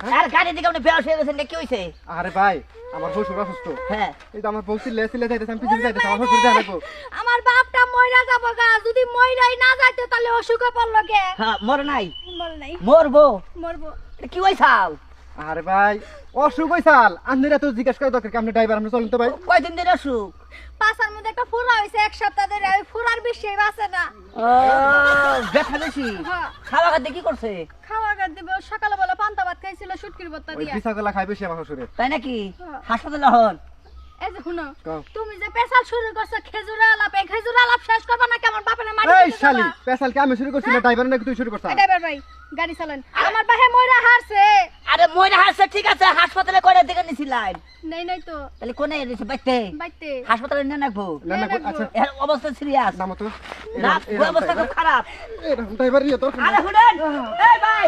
আর গাড়ি দিকে আপনি বেয়াস হয়ে গেছেন কি হয়েছে আরে ভাই আমার শ্বশুর অসুস্থ। হ্যাঁ। এই তো আমার বউ চিল্লে চিল্লে যাইতেছে আমি পিছনে যাইতেছে আমার শ্বশুর দেখা আমার বাপটা মইরা যাব গা যদি মইরাই না যাইতো তাহলে অসুখে পড়ল কে? হ্যাঁ মর নাই। মর নাই। মরবো। মরবো। এটা কি আরে ভাই অসুখ হইছাল তো জিজ্ঞেস করা দরকার কি আপনি ড্রাইভার আপনি চলেন তো ভাই। কয়দিন ধরে অসুখ? পাশার মধ্যে একটা ফুরা হয়েছে এক সপ্তাহ ধরে ওই ফুরার বেশি বাঁচে না। ও ব্যথা বেশি। হ্যাঁ। খাওয়া খাদ্য কি করছে? খাওয়া দিবে সকালে দিয়া। পিসা গলা আমার শ্বশুরে তাই নাকি? হ্যাঁ। হাসপাতালে হন। এই যে শুনো তুমি যে পেশাল শুরু করছ খেজুর আলাপ এই খেজুর আলাপ শেষ করবা না কেমন বাপের মারি এই শালি পেশাল কি আমি শুরু করছি না? ড্রাইভার নাকি তুই শুরু করছিস ড্রাইভার ভাই গাড়ি চালান। আমার বাহে মইরা হারছে। আরে মইনা হাসছে ঠিক আছে হাসপাতালে কয়টা দিকে নিছিলেন নেই নাই তো। তাহলে কোনে এনেছে বাইতে? বাইতে। হাসপাতালে নিয়ে রাখব না না আচ্ছা। এর অবস্থা সিরিয়াস। নামো তো। না অবস্থা খুব খারাপ। ড্রাইভার তোর আরে শুনেন এই ভাই!